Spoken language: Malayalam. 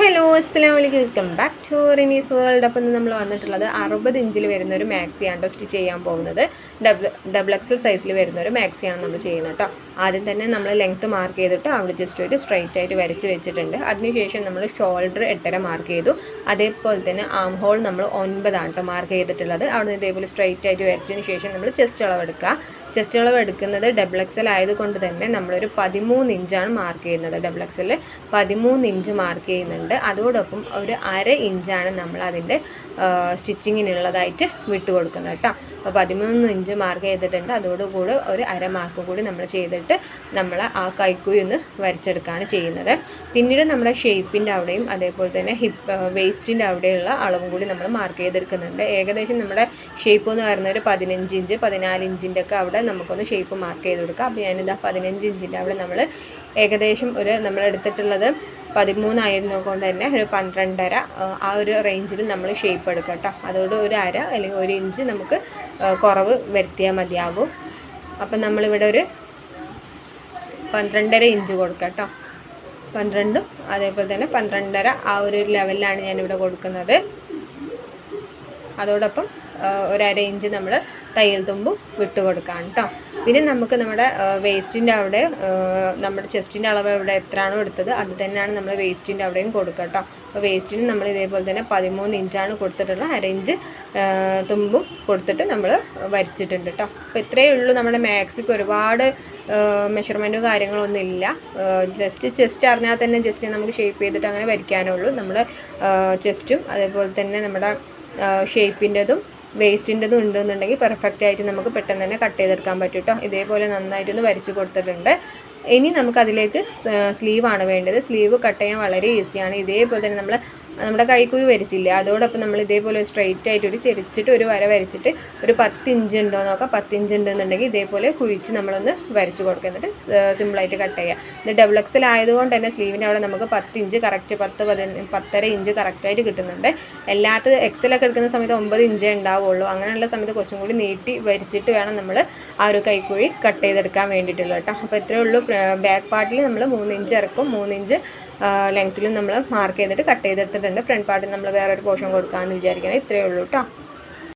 ഹലോ അസ്സാം വലൈക്കും welcome back to Rini's world അപ്പം നമ്മൾ വന്നിട്ടുള്ളത് അറുപത് ഇഞ്ചിൽ വരുന്ന ഒരു മാക്സിയാണ് സ്റ്റിച്ച് ചെയ്യാൻ പോകുന്നത്. ഡബിൾ ഡബിൾ എക്സൽ സൈസിൽ വരുന്ന ഒരു മാക്സിയാണ് നമ്മൾ ചെയ്യുന്നത് കേട്ടോ. ആദ്യം തന്നെ നമ്മൾ ലെങ്ത്ത് മാർക്ക് ചെയ്തിട്ട് അവിടെ ജസ്റ്റ് ഒരു സ്ട്രൈറ്റ് ആയിട്ട് വരച്ച് വെച്ചിട്ടുണ്ട്. അതിനുശേഷം നമ്മൾ ഷോൾഡർ എട്ടര മാർക്ക് ചെയ്തു. അതേപോലെ തന്നെ ആം ഹോൾ നമ്മൾ ഒൻപതാണ് കേട്ടോ മാർക്ക് ചെയ്തിട്ടുള്ളത്. അവിടെ നിന്ന് ഇതേപോലെ സ്ട്രൈറ്റ് ആയിട്ട് വരച്ചതിന് ശേഷം നമ്മൾ ചെസ്റ്റ് അളവ് എടുക്കുക ചെസ്റ്റ് അളവ് എടുക്കുന്നത് ഡബിൾ എക്സൽ ആയതുകൊണ്ട് തന്നെ നമ്മളൊരു പതിമൂന്ന് ഇഞ്ചാണ് മാർക്ക് ചെയ്യുന്നത്. ഡബിൾ എക്സൽ പതിമൂന്ന് ഇഞ്ച് മാർക്ക് ചെയ്യുന്നുണ്ട്. അതോടൊപ്പം ഒരു അര ഇഞ്ചാണ് നമ്മൾ അതിന്റെ സ്റ്റിച്ചിങ്ങിനുള്ളതായിട്ട് വിട്ട് കൊടുക്കുന്നത് കേട്ടോ. അപ്പോൾ പതിമൂന്ന് ഇഞ്ച് മാർക്ക് ചെയ്തിട്ടുണ്ട്. അതോടുകൂടി ഒരു അര മാർക്ക് കൂടി നമ്മൾ ചെയ്തിട്ട് നമ്മൾ ആ കൈക്കുഴി ഒന്ന് വരച്ചെടുക്കുകയാണ് ചെയ്യുന്നത്. പിന്നീട് നമ്മുടെ ഷേപ്പിന്റെ അവിടെയും അതേപോലെ തന്നെ ഹിപ്പ് വേസ്റ്റിന്റെ അവിടെയുള്ള അളവും കൂടി നമ്മൾ മാർക്ക് ചെയ്തെടുക്കുന്നുണ്ട്. ഏകദേശം നമ്മുടെ ഷേപ്പ് എന്ന് പറയുന്നത് ഒരു പതിനഞ്ച് ഇഞ്ച് പതിനാല് ഇഞ്ചിന്റെ ഒക്കെ അവിടെ നമുക്കൊന്ന് ഷേപ്പ് മാർക്ക് ചെയ്ത് കൊടുക്കാം. അപ്പോൾ ഞാനിതാ പതിനഞ്ച് ഇഞ്ചിന്റെ അവിടെ നമ്മൾ ഏകദേശം ഒരു നമ്മൾ എടുത്തിട്ടുള്ളത് പതിമൂന്നായിരുന്നു കൊണ്ട് തന്നെ ഒരു പന്ത്രണ്ടര ആ ഒരു റേഞ്ചിൽ നമ്മൾ ഷേപ്പ് എടുക്കാം കേട്ടോ. അതോട് ഒരു അര അല്ലെങ്കിൽ ഒരു ഇഞ്ച് നമുക്ക് കുറവ് വരുത്തിയാൽ മതിയാകും. അപ്പം നമ്മളിവിടെ ഒരു പന്ത്രണ്ടര ഇഞ്ച് കൊടുക്കാം കേട്ടോ. പന്ത്രണ്ടും അതേപോലെ തന്നെ പന്ത്രണ്ടര ആ ഒരു ലെവലിലാണ് ഞാനിവിടെ കൊടുക്കുന്നത്. അതോടൊപ്പം ഒരു അര ഇഞ്ച് നമ്മൾ തയ്യൽ തുമ്പും വിട്ട് കൊടുക്കാം കേട്ടോ പിന്നെ നമുക്ക് നമ്മുടെ വേസ്റ്റിന്റെ അവിടെ നമ്മുടെ ചെസ്റ്റിന്റെ അളവ് ഇവിടെ എത്രയാണോ എടുത്തത് അത് തന്നെയാണ് നമ്മൾ വേസ്റ്റിന്റെ അവിടെയും കൊടുക്കുക കേട്ടോ അപ്പോൾ വേസ്റ്റിന് നമ്മൾ ഇതേപോലെ തന്നെ പതിമൂന്ന് ഇഞ്ചാണ് കൊടുത്തിട്ടുള്ള അര ഇഞ്ച് തുമ്പും കൊടുത്തിട്ട് നമ്മൾ വരച്ചിട്ടുണ്ട് കേട്ടോ അപ്പോൾ ഇത്രയേ ഉള്ളൂ നമ്മുടെ മാക്സിക്ക് ഒരുപാട് മെഷർമെന്റും കാര്യങ്ങളൊന്നും ഇല്ല. ജസ്റ്റ് ചെസ്റ്റ് അറിഞ്ഞാൽ തന്നെ ജസ്റ്റ് നമുക്ക് ഷേപ്പ് ചെയ്തിട്ട് അങ്ങനെ വരയ്ക്കാനുള്ളൂ നമ്മൾ ചെസ്റ്റും അതേപോലെ തന്നെ നമ്മുടെ ഷേപ്പിന്റെതും വേസ്റ്റിന്റെതും ഉണ്ടെന്നുണ്ടെങ്കിൽ പെർഫെക്റ്റ് ആയിട്ട് നമുക്ക് പെട്ടെന്ന് തന്നെ കട്ട് ചെയ്തെടുക്കാൻ പറ്റും കേട്ടോ ഇതേപോലെ നന്നായിട്ടൊന്ന് വരച്ച് കൊടുത്തിട്ടുണ്ട്. ഇനി നമുക്ക് അതിലേക്ക് സ്ലീവാണ് വേണ്ടത്. സ്ലീവ് കട്ട് ചെയ്യാൻ വളരെ ഈസിയാണ് ഇതേപോലെ തന്നെ നമ്മൾ നമ്മുടെ കൈക്കുഴി വരച്ചില്ലേ? അതോടൊപ്പം നമ്മൾ ഇതേപോലെ സ്ട്രൈറ്റ് ആയിട്ട് ഒരു ചെരിച്ചിട്ട് ഒരു വര വരച്ചിട്ട് ഒരു പത്ത് ഇഞ്ച് ഉണ്ടോ നോക്കാം. പത്ത് ഇഞ്ച് ഉണ്ടെന്നുണ്ടെങ്കിൽ ഇതേപോലെ കുഴിച്ച് നമ്മളൊന്ന് വരച്ച് കൊടുക്കുക. എന്നിട്ട് സിമ്പിളായിട്ട് കട്ട് ചെയ്യുക. ഇത് ഡബിൾ എക്സൽ ആയതുകൊണ്ട് തന്നെ സ്ലീവിന്റെ അവിടെ നമുക്ക് പത്ത് ഇഞ്ച് കറക്റ്റ് പത്ത് പതിന പത്തര ഇഞ്ച് കറക്റ്റായിട്ട് കിട്ടുന്നുണ്ട്. എല്ലാത്ത എക്സലൊക്കെ എടുക്കുന്ന സമയത്ത് ഒമ്പത് ഇഞ്ചേ ഉണ്ടാവുള്ളൂ. അങ്ങനെയുള്ള സമയത്ത് കുറച്ചും കൂടി നീട്ടി വരച്ചിട്ട് വേണം നമ്മൾ ആ ഒരു കൈക്കുഴി കട്ട് ചെയ്തെടുക്കാൻ വേണ്ടിയിട്ടുള്ള കേട്ടോ. അപ്പോൾ ഇത്രയേ ഉള്ളൂ. ബാക്ക് പാർട്ടിൽ നമ്മൾ മൂന്ന് ഇഞ്ച് ഇറക്കും. മൂന്ന് ഇഞ്ച് ലെങ്ത്തിലും നമ്മൾ മാർക്ക് ചെയ്തിട്ട് കട്ട് ചെയ്തെടുത്തിട്ടുണ്ട്. ഫ്രണ്ട് പാർട്ടിൽ നമ്മൾ വേറൊരു പോർഷൻ കൊടുക്കാമെന്ന് വിചാരിക്കണം. ഇത്രയേ ഉള്ളൂ കേട്ടോ